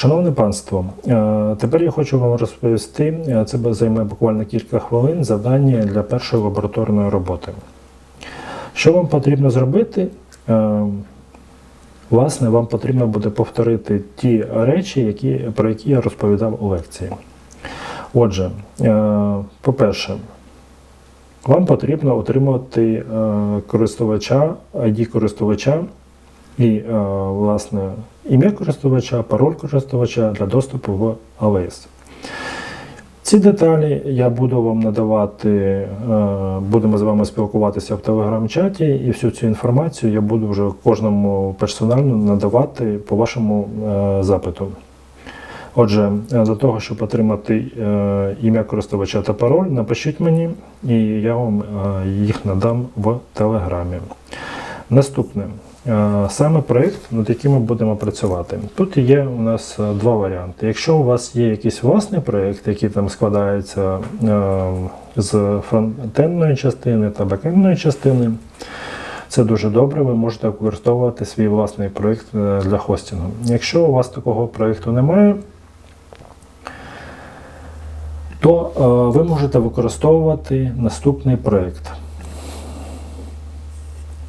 Шановне панство, е, тепер я хочу вам розповісти, е, це займе буквально кілька хвилин завдання для першої лабораторної роботи. Що вам потрібно зробити? Е, Власне, вам потрібно буде повторити ті речі, які, про які я розповідав у лекції. Отже, по-перше, вам потрібно отримати користувача, ID користувача і, е, власне, ім'я користувача, пароль користувача для доступу в AWS. Ці деталі я буду вам надавати, е, будемо з вами спілкуватися в телеграм-чаті, і всю цю інформацію я буду вже кожному персонально надавати по вашому е, запиту. Отже, для того, щоб отримати ім'я користувача та пароль, напишіть мені, і я вам їх надам в телеграмі. Наступне. Е, Саме проєкт, над яким ми будемо працювати. Тут є у нас е, два варіанти. Якщо у вас є якийсь власний проєкт, який там складається е, з фронтендної частини та бекендної частини, це дуже добре, ви можете використовувати свій власний проєкт для хостингу. Якщо у вас такого проєкту немає, то ви можете використовувати наступний проєкт.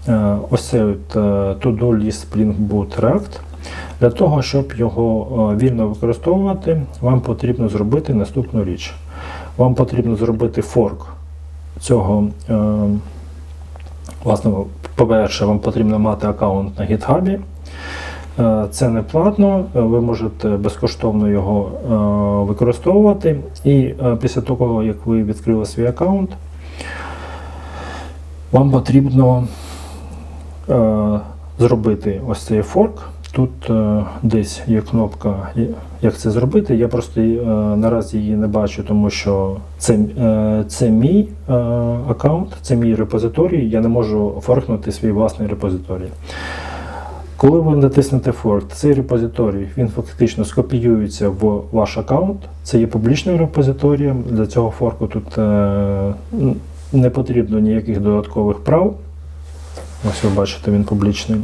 Е, Ось цей е, To-Do List Spring Boot React. Для того, щоб його е, вільно використовувати, вам потрібно зробити наступну річ. Вам потрібно зробити форк цього. Власне, по-перше, вам потрібно мати аккаунт на GitHub. Це не платно, ви можете безкоштовно його використовувати. І після того, як ви відкрили свій аккаунт, вам потрібно зробити ось цей форк. Тут е, десь є кнопка, як це зробити. Я просто е, наразі її не бачу, тому що це, е, це мій е, аккаунт, це мій репозиторій. Я не можу форкнути свій власний репозиторій. Коли ви натиснете Fork, цей репозиторій він фактично скопіюється в ваш аккаунт. Це є публічним репозиторієм. Для цього форку тут е, не потрібно ніяких додаткових прав. Ось ви бачите, він публічний.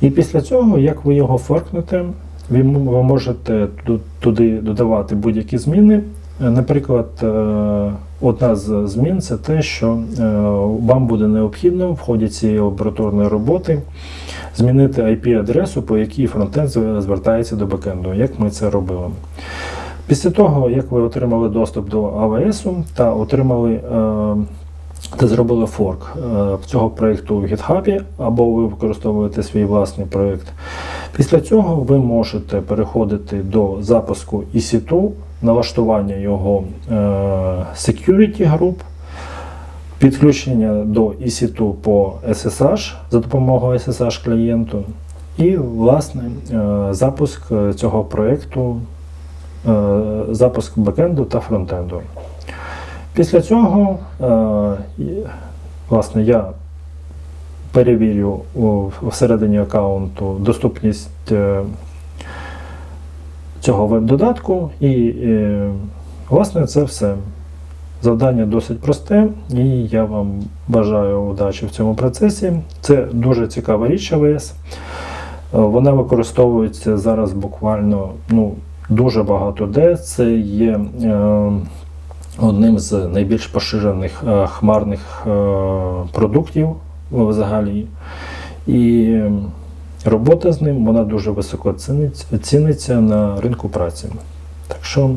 І після цього, як ви його форкнете, ви, можете туди додавати будь-які зміни. Е, Наприклад, е, одна з змін це те, що е, вам буде необхідно в ході цієї лабораторної роботи змінити IP-адресу, по якій фронтенд звертається до бекенду, як ми це робили. Після того, як ви отримали доступ до AWS та отримали та зробили форк е, цього проєкту в GitHub, або ви використовуєте свій власний проєкт. Після цього ви можете переходити до запуску EC2, налаштування його е, security group, підключення до EC2 по SSH за допомогою SSH клієнту, і, власне, е, запуск цього проєкту, запуск бекенду та фронтенду. Після цього, е, власне, я перевірю всередині аккаунту доступність е, цього веб-додатку, і, е, власне, це все. Завдання досить просте, і я вам бажаю удачі в цьому процесі. Це дуже цікава річ АВС. Вона використовується зараз буквально ну, дуже багато де. Це є одним з найбільш поширених е, хмарних е, продуктів взагалі. І робота з ним вона дуже високо ціниться на ринку праці. Так що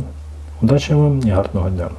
удачі вам і гарного дня!